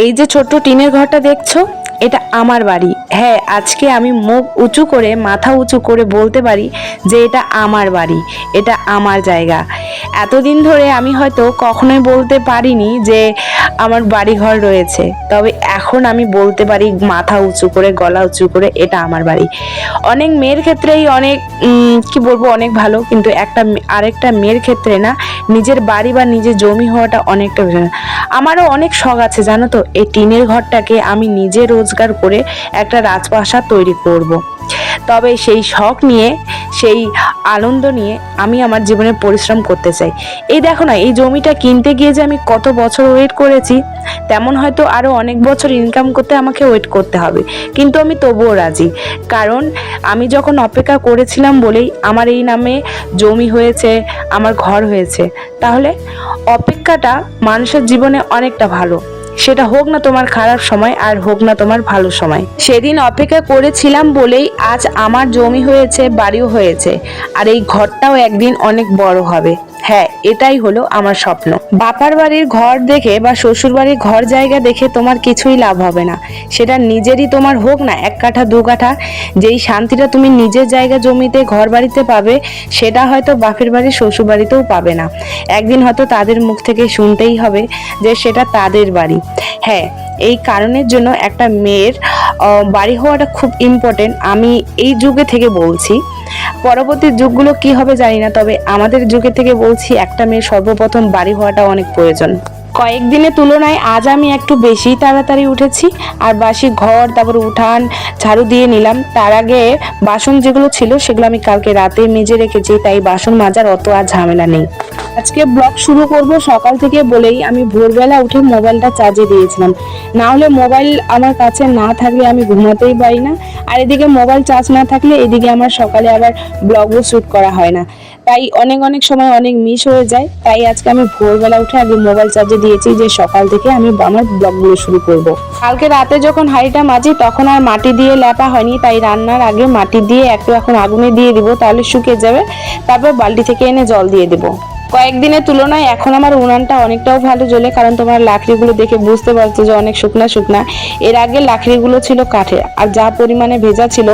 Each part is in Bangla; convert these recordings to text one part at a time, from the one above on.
এই যে ছোট্ট টিনের ঘরটা দেখছ, এটা আমার বাড়ি। হ্যাঁ আজকে আমি মুখ উঁচু করে, মাথা উঁচু করে বলতে পারি যে এটা আমার বাড়ি, এটা আমার জায়গা। এতদিন ধরে আমি হয়তো কখনোই বলতে পারিনি যে আমার বাড়ি ঘর রয়েছে, তবে এখন আমি বলতে পারি মাথা উঁচু করে, গলা উঁচু করে এটা আমার বাড়ি। অনেক মেয়ের ক্ষেত্রেই অনেক কি বলব, অনেক ভালো, কিন্তু একটা আরেকটা মেয়ের ক্ষেত্রে না নিজের বাড়ি বা নিজের জমি হওয়াটা অনেকটা। আমারও অনেক শখ আছে, জানো তো এই টিনের ঘরটাকে আমি নিজে রোজগার করে একটা রাজপ্রাসাদ তৈরি করব। তবে সেই শখ নিয়ে, সেই আনন্দ নিয়ে আমি আমার জীবনে পরিশ্রম করতে চাই। এই দেখো না, এই জমিটা কিনতে গিয়ে যে আমি কত বছর ওয়েট করেছি, তেমন হয়তো আরও অনেক বছর ইনকাম করতে আমাকে ওয়েট করতে হবে। কিন্তু আমি তবুও রাজি। কারণ আমি যখন অপেক্ষা করেছিলাম বলেই আমার এই নামে জমি হয়েছে, আমার ঘর হয়েছে, তাহলে অপেক্ষাটা মানুষের জীবনে অনেকটা ভালো। সেটা হোক না তোমার খারাপ সময় আর হোক না তোমার ভালো সময়। সেদিন অপেক্ষা করেছিলাম বলেই আজ আমার জমি হয়েছে, বাড়িও হয়েছে। আর এই ঘরটাও একদিন অনেক বড় হবে। হ্যাঁ এটাই হলো আমার স্বপ্ন। বাপার বাড়ির ঘর দেখে বা শ্বশুর বাড়ির ঘর জায়গা দেখে তোমার কিছুই লাভ হবে না। সেটা নিজেরই তোমার হোক না, এক কাঠা, দু কাঠা। যেই শান্তিটা তুমি নিজের জায়গা জমিতে ঘর বাড়িতে পাবে, সেটা হয়তো বাপের বাড়ি শ্বশুর বাড়িতেও পাবে না। একদিন হয়তো তাদের মুখ থেকে শুনতেই হবে যে সেটা তাদের বাড়ি। হ্যাঁ এই কারণের জন্য একটা মেয়ের বাড়ি হওয়াটা খুব ইম্পর্টেন্ট আমি এই যুগে থেকে বলছি পরবর্তী যুগগুলো কি হবে জানি না, তবে আমাদের যুগে থেকে বলছি একটা মেয়ে সর্বপ্রথম বাড়ি হওয়াটা অনেক প্রয়োজন। কয়েকদিনের তুলনায় আজ আমি একটু বেশি তাড়াতাড়ি উঠেছি, আর বাসি ঘর, তারপর উঠান, ঝাড়ু দিয়ে নিলাম। তার আগে বাসন যেগুলো ছিল সেগুলো আমি কালকে রাতে মেজে রেখেছি, তাই বাসন মাজার অত আর ঝামেলা নেই। আজকে ব্লগ শুরু করব সকাল থেকে বলেই। আমি ভোরবেলা উঠে মোবাইলটা চার্জে দিয়েছিলাম। না হলে মোবাইল আমার কাছে না থাকলে আমি ঘুমাতেই পারি না। আর এদিকে মোবাইল চার্জ না থাকলে এদিকে আমার সকালে আবার ব্লগও শ্যুট করা হয় না। তাই অনেক অনেক সময় অনেক মিস হয়ে যায়। তাই আজকে আমি ভোরবেলা উঠে আগে মোবাইল চার্জে দিয়েছি যে সকাল থেকে আমি আমার ব্লগগুলো শুরু করব। কালকে রাতে যখন হাঁড়িটা মাজি তখন আর মাটি দিয়ে লেপা হয়নি। তাই রান্নার আগে মাটি দিয়ে একটু এখন আগুনে দিয়ে দিব, তাহলে শুকিয়ে যাবে। তারপর বালতি থেকে এনে জল দিয়ে দেবো। কয়েকদিনের তুলনায় এখন আমার উনানটা অনেকটাও ভালো জ্বলে, কারণ তোমার লাকড়িগুলো দেখে বুঝতে পারছ যে অনেক শুকনা শুকনা। এর আগে লাকড়িগুলো ছিল কাঠের আর যা পরিমাণে ভেজা ছিল,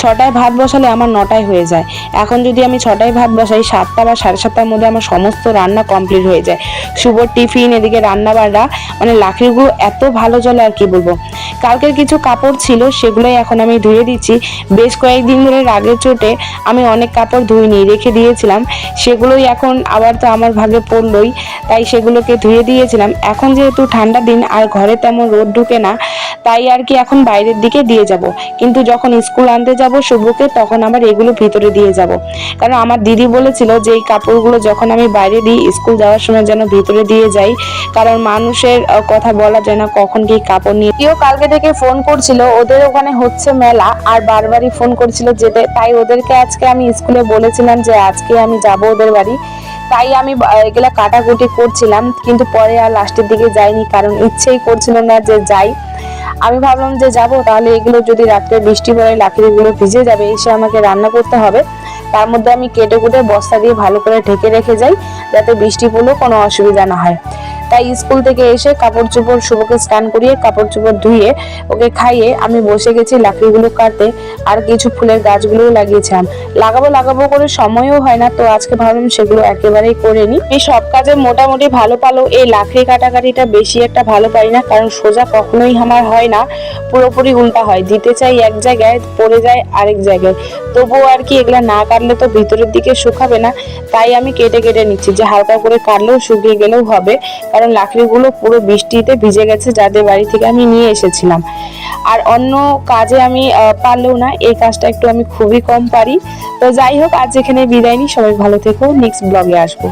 ছটায় ভাত বসালে আমার নটায় হয়ে যায়। এখন যদি আমি ছটায় ভাত বসাই, সাতটা বা সাড়ে সাতটার মধ্যে আমার সমস্ত রান্না কমপ্লিট হয়ে যায়। শুভ টিফিন, এদিকে রান্না বান্না মানে লাকড়িগুলো এত ভালো জ্বলে আর কি বলব। কালকের কিছু কাপড় ছিল, সেগুলোই এখন আমি ধুয়ে দিচ্ছি। বেশ কয়েকদিন ধরে রাগের চোটে আমি অনেক কাপড় ধুইনি, রেখে দিয়েছিলাম। সেগুলোই এখন আবার তো আমার ভাগে পড়লোই, তাই সেগুলোকে ধুয়ে দিয়েছিলাম। এখন যেহেতু ঠান্ডা দিন, আর ঘরে তেমন রোদ ঢুকে না, তাই আর কি এখন বাইরের দিকে দিয়ে যাব। কিন্তু যখন স্কুল আনতে যাব শুভকে, তখন আবার এগুলো ভিতরে দিয়ে যাব। কারণ আমার দিদি বলেছিল যে এই কাপড়গুলো যখন আমি বাইরে দিই, স্কুল যাওয়ার সময় যেন ভিতরে দিয়ে যাই। কারণ মানুষের কথা বলা যায় না কখন কি কাপড় নিয়ে কেউ কালকে থেকে ফোন করছিল, ওদের ওখানে হচ্ছে মেলা, আর বারবারই ফোন করছিল যেতে। তাই ওদেরকে আজকে আমি স্কুলে বলেছিলাম যে আজকে আমি যাব ওদের বাড়ি। তাই আমি এগুলা কাটাকুটি করছিলাম, কিন্তু পরে আর লাস্টের দিকে যাইনি, কারণ ইচ্ছেই করছিল না যে যাই। আমি ভাবলাম যে যাব, তাহলে এগুলো যদি রাত্রে বৃষ্টি পড়ে, লাকড়িগুলো ভিজে যাবে, এসে আমাকে রান্না করতে হবে। তার মধ্যে আমি কেটে কুটে বস্তা দিয়ে ভালো করে ঢেকে রেখে যাই, যাতে বৃষ্টি পড়লেও কোনো অসুবিধা না হয়। তাই স্কুল থেকে এসে কাপড় চোপড় শুভকে স্নান করিয়ে, কাপড় চোপড় ধুয়ে ওকে খাইয়ে আমি বসে গেছি লাকড়িগুলো কাটতে। আর কিছু ফুলের গাছগুলোও লাগিয়েছিলাম লাগাবো লাগাবো করে সময়ও হয় না, তো আজকে ভাবলাম সেগুলো একেবারেই করে নি এই সব কাজে মোটামুটি ভালো পালো, এই লাকড়ি কাটাকাটিটা বেশি একটা ভালো পারি না, কারণ সোজা কখনোই আমার হয় না, পুরোপুরি উল্টা হয়। দিতে চাই এক জায়গায়, পড়ে যায় আরেক জায়গায়। তবুও আর কি এগুলা না কাটলে তো ভিতরের দিকে শুকাবে না, তাই আমি কেটে কেটে নিচ্ছি। যে হালকা করে কাটলেও শুকিয়ে গেলেও হবে, কারণ লাকড়িগুলো পুরো বৃষ্টিতে ভিজে গেছে, যাদের বাড়ি থেকে আমি নিয়ে এসেছিলাম। আর অন্য কাজে আমি পারলেও না, এই কাজটা একটু আমি খুবই কম পারি। তো যাই হোক, আজ এখানে বিদায় নিই। সবাই ভালো থেকো। নেক্সট ব্লগে আসব।